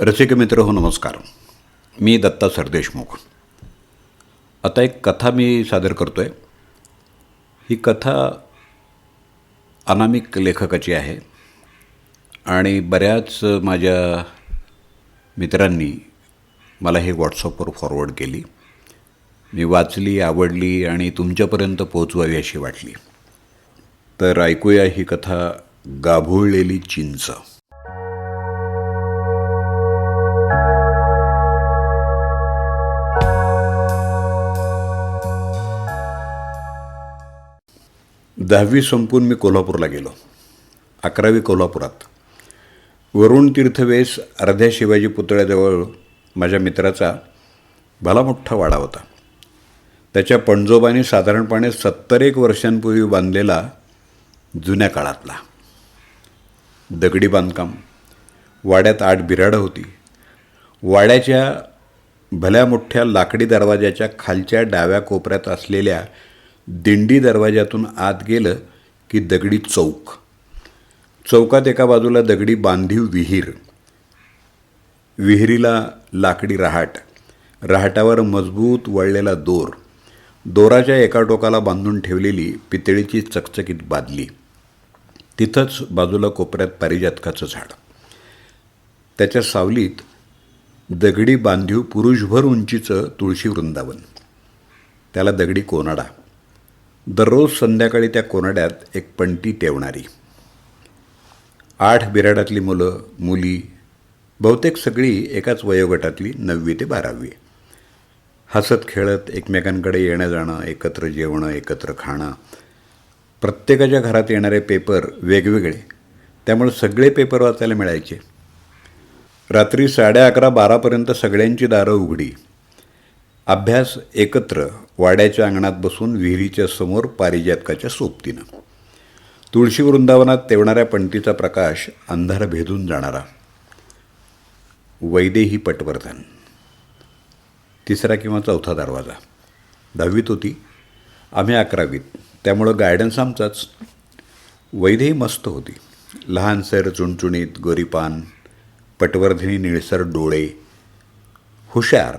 रसिक मित्र हो नमस्कार. मी दत्ता सरदेशमुख. आता एक कथा मी सादर करतो आहे ही कथा अनामिक लेखकाची आहे आणि बऱ्याच माझ्या मित्रांनी मला हे व्हॉट्सअपवर फॉरवर्ड केली. मी वाचली आवडली आणि तुमच्यापर्यंत पोहोचवावी अशी वाटली. तर ऐकूया ही कथा गाभुळलेली चिंच. दहावी संपून मी कोल्हापूरला गेलो. अकरावी कोल्हापुरात. वरुण तीर्थवेस अर्ध्या शिवाजी पुतळ्याजवळ माझ्या मित्राचा भला मोठा वाडा होता. त्याच्या पणजोबाने साधारणपणे सत्तर एक वर्षांपूर्वी बांधलेला जुन्या काळातला. दगडी बांधकाम. वाड्यात आठ बिराडं होती. वाड्याच्या भल्या मोठ्या लाकडी दरवाजाच्या खालच्या डाव्या कोपऱ्यात असलेल्या दिंडी दरवाजातून आत गेलं की दगडी चौक. चौकात एका बाजूला दगडी बांधीव विहीर. विहिरीला लाकडी रहाट. रहाटावर मजबूत वळलेला दोर. दोराच्या एका टोकाला बांधून ठेवलेली पितळीची चकचकीत बादली. तिथंच बाजूला कोपऱ्यात पारिजातकाचं झाड. त्याच्या सावलीत दगडी बांधीव पुरुषभर उंचीचं तुळशी वृंदावन. त्याला दगडी कोनाडा. दररोज संध्याकाळी त्या कोनाड्यात एक पणती ठेवणारी. आठ बिराडातली मुलं मुली बहुतेक सगळी एकाच वयोगटातली नववी ते बारावी. हसत खेळत एकमेकांकडे येणं जाणं एकत्र जेवणं एकत्र खाणं. प्रत्येकाच्या घरात येणारे पेपर वेगवेगळे. त्यामुळे सगळे पेपर वाचायला मिळायचे. रात्री साडे अकरा बारापर्यंत सगळ्यांची दारं उघडी. अभ्यास एकत्र वाड्याच्या अंगणात बसून विहिरीच्या समोर पारिजातकाच्या सोबतीनं. तुळशी वृंदावनात तेवणाऱ्या पणतीचा प्रकाश अंधार भेदून जाणारा. वैदेही पटवर्धन. तिसरा किंवा चौथा दरवाजा. दहावीत होती. आम्ही अकरावीत. त्यामुळं गायडन्स आमचाच. वैदेही मस्त होती. लहानसर चुणचुणीत गोरीपान पटवर्धिनी निळसर डोळे हुशार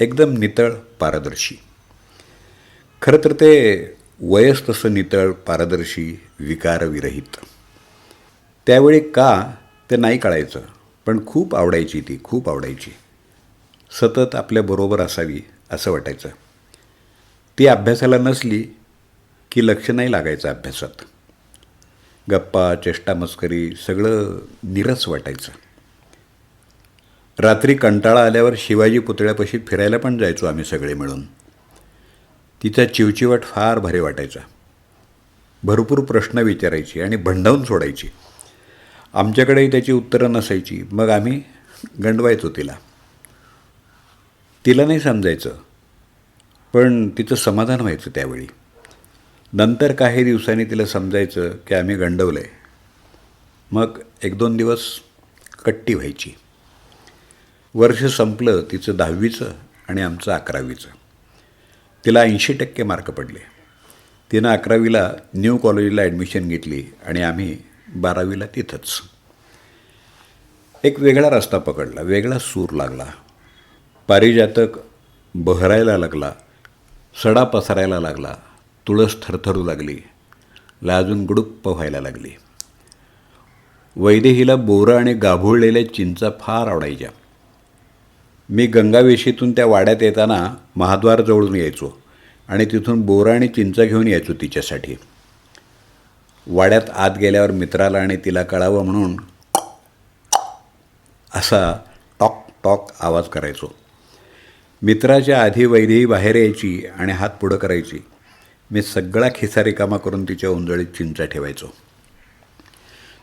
एकदम नितळ पारदर्शी. खरं तर ते वयस तसं नितळ पारदर्शी विकारविरहित. त्यावेळी का ते नाही कळायचं पण खूप आवडायची ती खूप आवडायची. सतत आपल्याबरोबर असावी असं वाटायचं. ती अभ्यासाला नसली की लक्ष नाही लागायचं अभ्यासात. गप्पा चेष्टा मस्करी सगळं निरस वाटायचं. रात्री कंटाळा आल्यावर शिवाजी पुतळ्यापाशी फिरायला पण जायचो आम्ही सगळे मिळून. तिचा चिवचिवाट फार भारी वाटायचा. भरपूर प्रश्न विचारायची आणि भंडावून सोडायची. आमच्याकडेही त्याची उत्तरं नसायची. मग आम्ही गंडवायचो तिला. तिला नाही समजायचं. पण तिचं समाधान व्हायचं त्यावेळी. नंतर काही दिवसांनी तिला समजायचं की आम्ही गंडवलं आहे मग एक दोन दिवस कट्टी व्हायची. वर्ष संपलं तिचं दहावीचं आणि आमचं अकरावीचं. तिला ऐंशी टक्के मार्क पडले. तिनं अकरावीला न्यू कॉलेजला ॲडमिशन घेतली आणि आम्ही बारावीला तिथंच. एक वेगळा रस्ता पकडला वेगळा सूर लागला. पारिजातक बहरायला लागला सडा पसरायला लागला तुळस थरथरू लागली लाजून गुडुप्प व्हायला लागली. वैदेहीला बोरं आणि गाभुळलेल्या चिंचा फार आवडायच्या. मी गंगावेशीतून त्या वाड्यात येताना महाद्वारजवळून यायचो आणि तिथून बोरं आणि चिंचा घेऊन यायचो तिच्यासाठी. वाड्यात आत गेल्यावर मित्राला आणि तिला कळावं म्हणून असा टॉक टॉक आवाज करायचो. मित्राच्या आधी वैदेही बाहेर यायची आणि हात पुढं करायची. मी सगळा खिसा रिकामा करून तिच्या उंजळीत चिंचा ठेवायचो.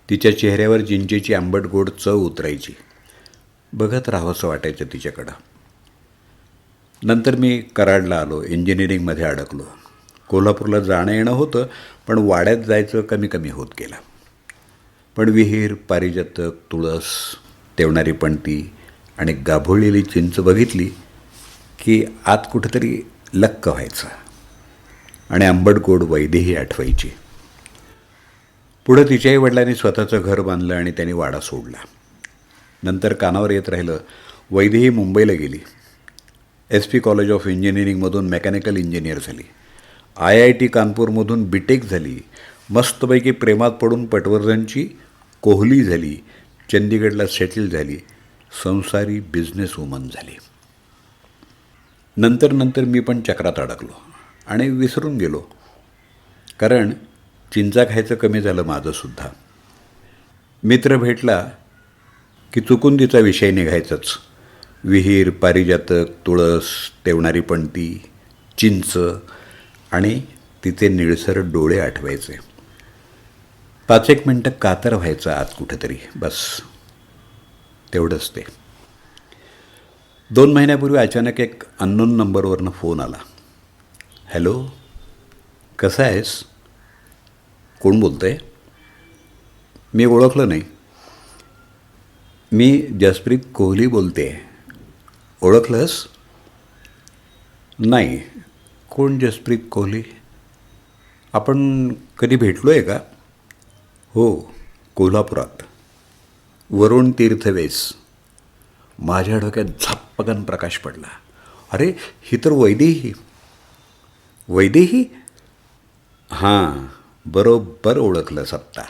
तिच्या चेहऱ्यावर चिंचेची आंबट गोड चव उतरायची. बघत राहावंसं वाटायचं तिच्याकडं. नंतर मी कराडला आलो इंजिनिअरिंगमध्ये अडकलो. कोल्हापूरला जाणं येणं होतं पण वाड्यात जायचं कमी कमी होत गेलं. पण विहीर पारिजातक तुळस तेवणारी पणती आणि गाभोळलेली चिंच बघितली की आत कुठेतरी लक्क व्हायचं आणि आंबट गोड वैदेही आठवायची. पुढं तिच्याही वडिलांनी स्वतःचं घर बांधलं आणि त्यांनी वाडा सोडला. नंतर कानावर येत राहिलं वैदेही मुंबईला गेली. एस पी कॉलेज ऑफ इंजिनिअरिंगमधून मेकॅनिकल इंजिनियर झाली. आय आय टी कानपूरमधून बी टेक झाली. मस्तपैकी प्रेमात पडून पटवर्धनची कोहली झाली. चंदीगडला सेटल झाली. संसारी बिझनेस वुमन झाली. नंतर नंतर मी पण चक्रात अडकलो आणि विसरून गेलो. कारण चिंचा खायचं कमी झालं माझंसुद्धा मित्र भेटला की चुकून तिचा विषय निघायचाच. विहीर पारिजातक तुळस तेवणारी पणती चिंच आणि तिचे निळसर डोळे आठवायचे. पाच एक मिनटं कातर व्हायचं आत कुठेतरी बस. तेवढंच ते. दोन महिन्यापूर्वी अचानक एक अननोन नंबरवरनं फोन आला. हॅलो कसा आहेस? कोण बोलतं आहे मी ओळखलं नाही. मी जसप्रीत कोहली बोलते. ओळखलंस? नाही. कोण जसप्रीत कोहली? आपण कधी भेटलो आहे का? हो कोल्हापुरात. वरुण तीर्थवेस. माझ्या डोक्यात झप्पकन प्रकाश पडला. अरे ही तर वैदेही. वैदेही? हां बरोबर ओळखलं सत्ता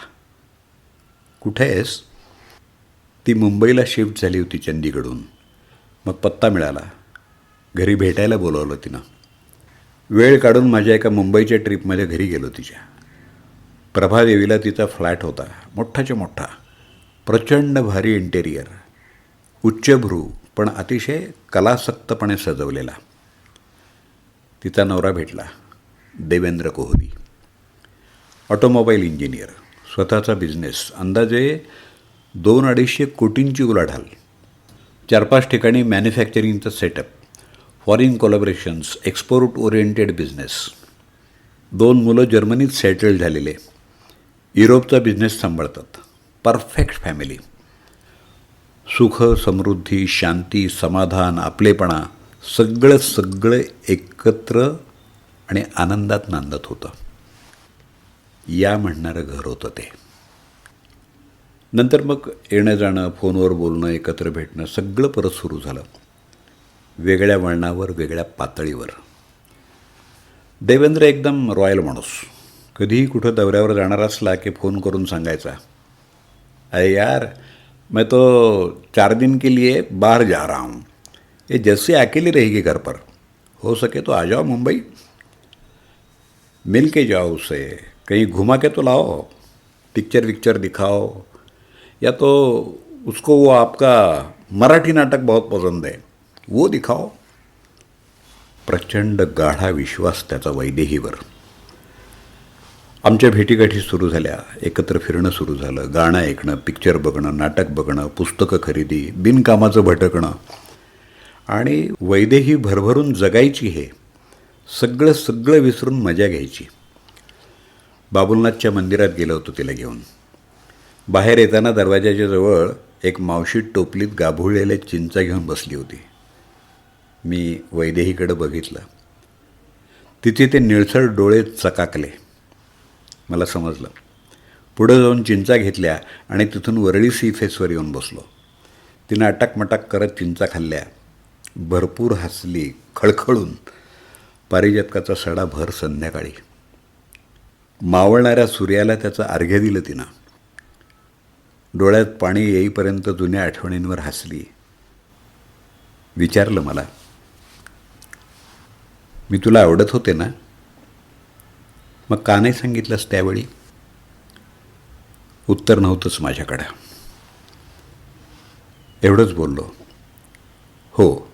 कुठे आहेस? ती मुंबईला शिफ्ट झाली होती चंदीगडहून. मग पत्ता मिळाला. घरी भेटायला बोलावलं तिनं. वेळ काढून माझ्या एका मुंबईच्या ट्रीपमध्ये घरी गेलो तिच्या. प्रभादेवीला तिचा फ्लॅट होता. मोठाच्या मोठा. प्रचंड भारी इंटेरियर उच्चभ्रू पण अतिशय कलासक्तपणे सजवलेला. तिचा नवरा भेटला. देवेंद्र कोहली. Automobile engineer. स्वतःचा बिझनेस अंदाजे दोन अडीचशे कोटींची उलाढाल. चार पाच ठिकाणी मॅन्युफॅक्चरिंगचं setup foreign collaborations export oriented business. दोन मुलं जर्मनीत सेटल झालेले. युरोपचा बिझनेस सांभाळतात. Perfect family. सुख समृद्धी शांती समाधान आपलेपणा सगळं सगळं एकत्र आणि आनंदात नांदत होतं. या म्हणणारं घर होतं ते. नंतर मग येणं जाणं फोनवर बोलणं एकत्र भेटणं सगळं परत सुरू झालं. वेगळ्या वळणावर वेगळ्या पातळीवर. देवेंद्र एकदम रॉयल माणूस. कधीही कुठं दौऱ्यावर जाणार असला की फोन करून सांगायचा अरे यार मैं तो चार दिन के लिए बाहर जा रहा हूँ. ये जैसे अकेली रहेगी घर पर. हो सके तो आ जाओ मुंबई. मिल के जाओ उसे. कहीं घुमा के तो लाओ. पिक्चर विक्चर दिखाओ. या तो उसको वो आपका मराठी नाटक बहुत पसंद है। वो दिखाओ। प्रचंड गाढा विश्वास त्याचा वैदेहीवर। आमच्या भेटीगाठी सुरू झाल्या एकत्र फिरणं सुरू झालं गाणं ऐकणं पिक्चर बघणं नाटक बघणं पुस्तकं खरेदी बिनकामाचं भटकणं. आणि वैदेही भरभरून जगायची हे सगळं सगळं विसरून मजा घ्यायची. बाबुलनाथच्या मंदिरात गेलो होतो तिला घेऊन. बाहेर येताना दरवाजाच्या जवळ एक मावशी टोपलीत गाभुळलेल्या चिंचा घेऊन बसली होती. मी वैदेहीकडं बघितलं. तिथे ते निळसर डोळे चकाकले. मला समजलं. पुढं जाऊन चिंचा घेतल्या आणि तिथून वरळी सी फेसवर येऊन बसलो. तिनं अटकमटक करत चिंचा खाल्ल्या. भरपूर हसली खळखळून. पारिजातकाचा सडा भर संध्याकाळी. मावळणाऱ्या सूर्याला त्याचं अर्घ्य दिलं तिनं. डोळ्यात पाणी येईपर्यंत जुन्या आठवणींवर हसली. विचारलं मला मी तुला आवडत होते ना? मग का नाही सांगितलंस त्यावेळी? उत्तर नव्हतंच माझ्याकडं. एवढंच बोललो हो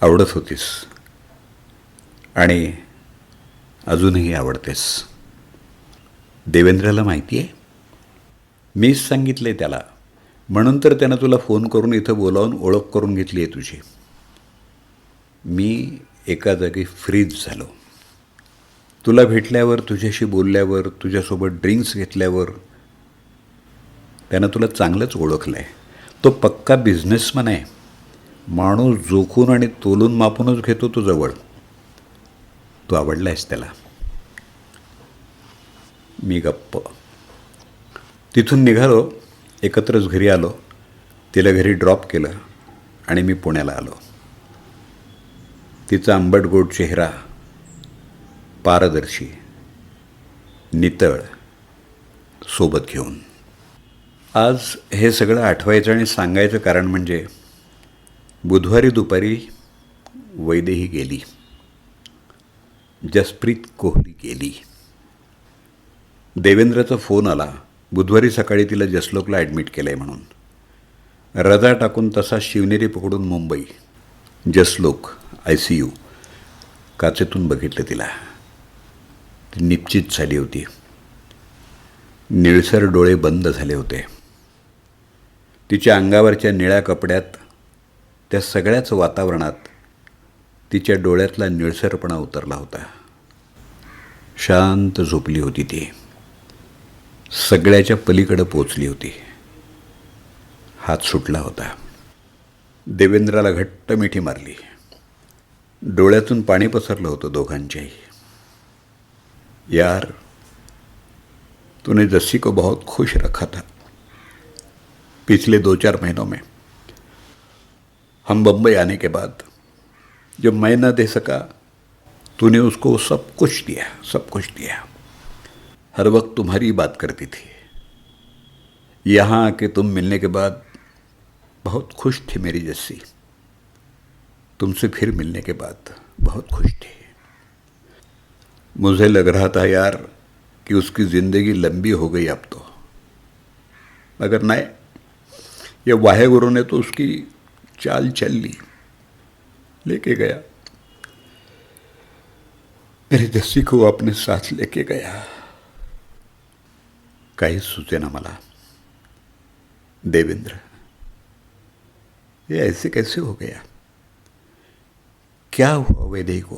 आवडत होतीस आणि अजूनही आवडतेस. देवेंद्रला माहिती आहे? मीच सांगितलं आहे त्याला. म्हणून तर त्यानं तुला फोन करून इथं बोलावून ओळख करून घेतली आहे तुझी. मी एका जागी फ्रीज झालो. तुला भेटल्यावर तुझ्याशी बोलल्यावर तुझ्यासोबत ड्रिंक्स घेतल्यावर त्यानं तुला चांगलंच ओळखलं आहे तो पक्का बिझनेसमॅन आहे. माणूस जोखून आणि तोलून मापूनच घेतो तो जवळ. तू आवडला आहेस त्याला. मी गप्प. तिथून निघालो एकत्रच घरी आलो तिला घरी ड्रॉप केलं आणि मी पुण्याला आलो. तिचा आंबट गोड चेहरा पारदर्शी नितळ सोबत घेऊन. आज हे सगळं आठवायचं आणि सांगायचं कारण म्हणजे बुधवारी दुपारी वैदेही गेली. जसप्रीत कोहली गेली. देवेंद्रचा फोन आला. बुधवारी सकाळी तिला जसलोकला ॲडमिट केलं आहे म्हणून. रजा टाकून तसा शिवनेरी पकडून Mumbai. Jaslok I C U काचेतून बघितलं तिला. ती निश्चित झाली होती. निळसर डोळे बंद झाले होते. तिच्या अंगावरच्या निळ्या कपड्यात त्या सगळ्याच वातावरणात तिच्या डोळ्यातला निळसरपणा उतरला होता. शांत झोपली होती ती. सगळ्याच्या पलीकडं पोचली होती. हात सुटला होता. देवेंद्राला घट्ट मिठी मारली. डोळ्यातून पाणी पसरलं होतं दोघांच्याही. यार तूने जस्सी को बहुत खुश रखा था. पिछले दो चार महीनों में. हम बम्बई आने के बाद जब मैं ना दे सका तूने उसको सब कुछ दिया सब कुछ दिया। हर वक्त तुम्हारी बात करती थी। यहाँ आके तुम मिलने के बाद बहुत खुश थी मेरी जस्सी। तुमसे फिर मिलने के बाद बहुत खुश थी। मुझे लग रहा था यार कि उसकी ज़िंदगी लंबी हो गई अब तो। मगर नहीं, ये वाहेगुरु ने तो उसकी चाल चल ली, लेके गया। मेरी जस्सी को अपने साथ लेके गया। काहीच सुचेना मला. देवेंद्र ये ऐसे कैसे हो गया? क्या हुआ वेदे को?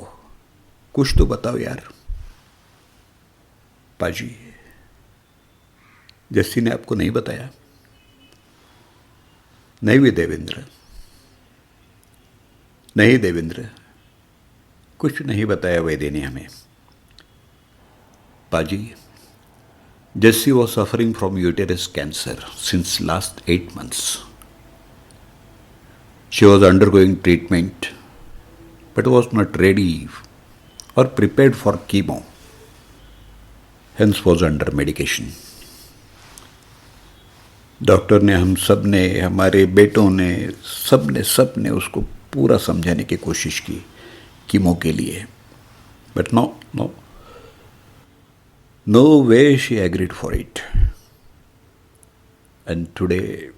कुछ तो बताओ यार। पाजी, जस्सी ने आपको नहीं बताया? नहीं भी देवेंद्र। नहीं देवेंद्र, कुछ नहीं बताया वैदे ने हमें। पाजी Jassi was suffering from uterus cancer since last eight months she was undergoing treatment but was not ready or prepared for chemo, hence was under medication. Doctor ने हम सबने हमारे बेटों ने सबने सबने उसको पूरा समझाने की कोशिश की कीमो के लिए but no no no way she agreed for it And today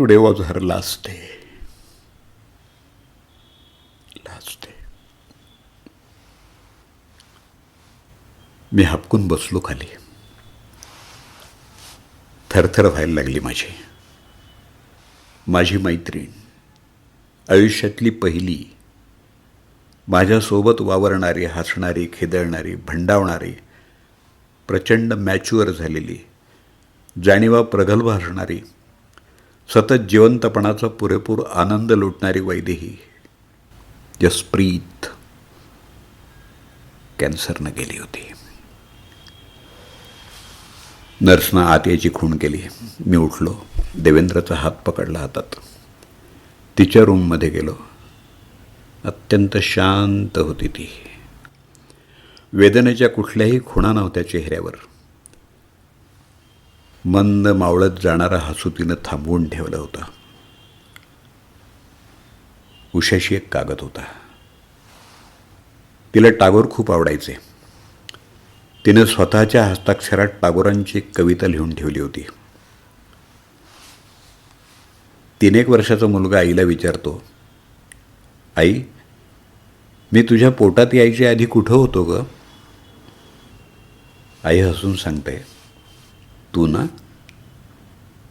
today was her last day last day मी हपकून बसलो खाली. थरथर व्हायला लागली माझी. माझी मैत्रीण. आयुष्यातली पहिली माझ्यासोबत वावरणारी हसणारी खिदळणारी भंडावणारी प्रचंड मॅच्युअर झालेली जाणीवा प्रगल्भ असणारी सतत जिवंतपणाचा पुरेपूर आनंद लुटणारी वैदेही जसप्रीत कॅन्सरनं गेली होती. नर्सनं आत याची खूण केली. मी उठलो. देवेंद्रचा हात पकडला हातात. तिच्या रूममध्ये गेलो. अत्यंत शांत होती ती. वेदनेच्या कुठल्याही खुणा नव्हत्या चेहऱ्यावर. मंद मावळत जाणारा हसू तिनं थांबवून ठेवला होता. उशाशी एक कागद होता. तिला टागोर खूप आवडायचे. तिनं स्वतःच्या हस्ताक्षरात टागोरांची एक कविता लिहून ठेवली होती. तीन एक वर्षाचा मुलगा आईला विचारतो आई मी तुझ्या पोटात यायच्या आधी कुठं होतो ग? आई हसून सांगते तू ना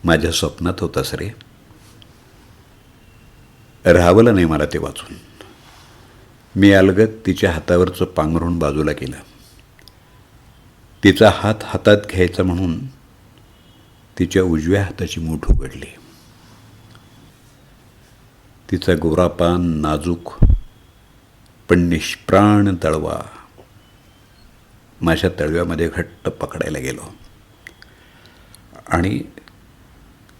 माझ्या स्वप्नात होतास रे. राहावलं नाही मला ते वाचून. मी अलगत तिच्या हातावरचं पांघरून बाजूला केलं. तिचा हात हातात घ्यायचा म्हणून तिच्या उजव्या हाताची मूठ उघडली. तिचा गोरापान नाजूक पण निष्प्राण तळवा. माझ्या तळव्यामध्ये घट्ट पकडायला गेलो. आणि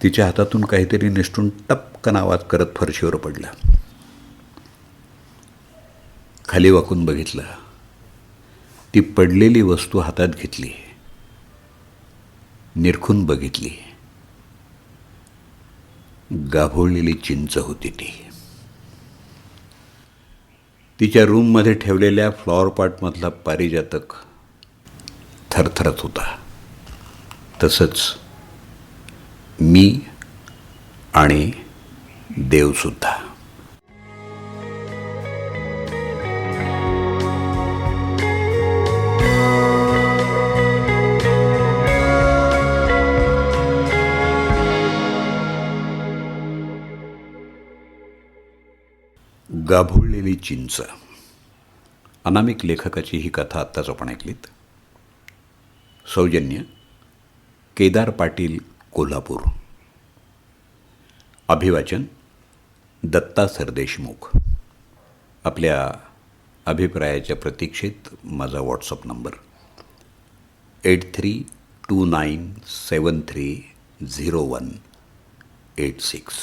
तिच्या हातातून काहीतरी निष्ठून टपकन आवाज करत फरशीवर पडला. खाली वाकून बघितलं. ती पडलेली वस्तू हातात घेतली. निरखून बघितली. गाभोळलेली चिंच होती ती. तिच्या रूममध्ये ठेवलेल्या फ्लॉवरपॉटमधला पारिजातक थरथरत होता. तसंच मी आणि देवसुद्धा. गाभोळलेली चिंच. अनामिक लेखकाची ही कथा आत्ताच आपण ऐकलीत. सौजन्य केदार पाटील कोल्हापूर. अभिवाचन दत्ता सरदेशमुख. आपल्या अभिप्रायाच्या प्रतीक्षेत माझा WhatsApp number eight three two nine seven three zero one eight six.